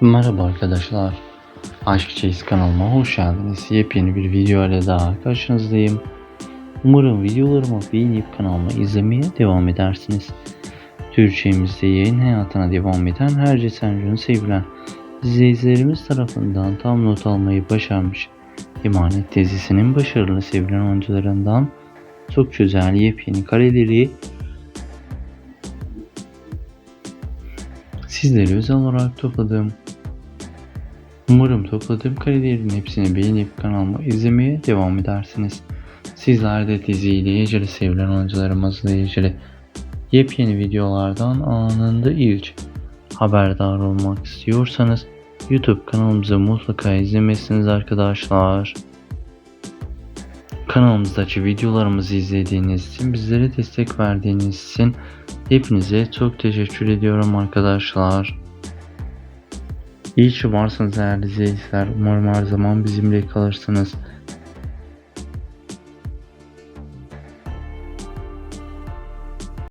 Merhaba arkadaşlar. Aşk Çeyiz kanalıma hoş geldiniz. Yepyeni bir video ile daha karşınızdayım. Umarım videolarımı beğenip kanalımı izlemeye devam edersiniz. Türkçemizde yayın hayatına devam eden her Sencun'u sevilen izleyicilerimiz tarafından tam not almayı başarmış İmanet dizisinin başarılı sevilen oyuncularından çok güzel yepyeni kareleri sizlere özel olarak topladım. Umarım topladığım karelerin hepsini beğenip kanalımı izlemeye devam edersiniz. Sizler de diziyle ilgili sevilen oyuncularımızla ilgili yepyeni videolardan anında ilk haberdar olmak istiyorsanız YouTube kanalımızı mutlaka izlemesiniz arkadaşlar. Kanalımızdaki videolarımızı izlediğiniz için, bizlere destek verdiğiniz için hepinize çok teşekkür ediyorum arkadaşlar. İyi ki varsınız değerli izleyiciler. Umarım her zaman bizimle kalırsınız.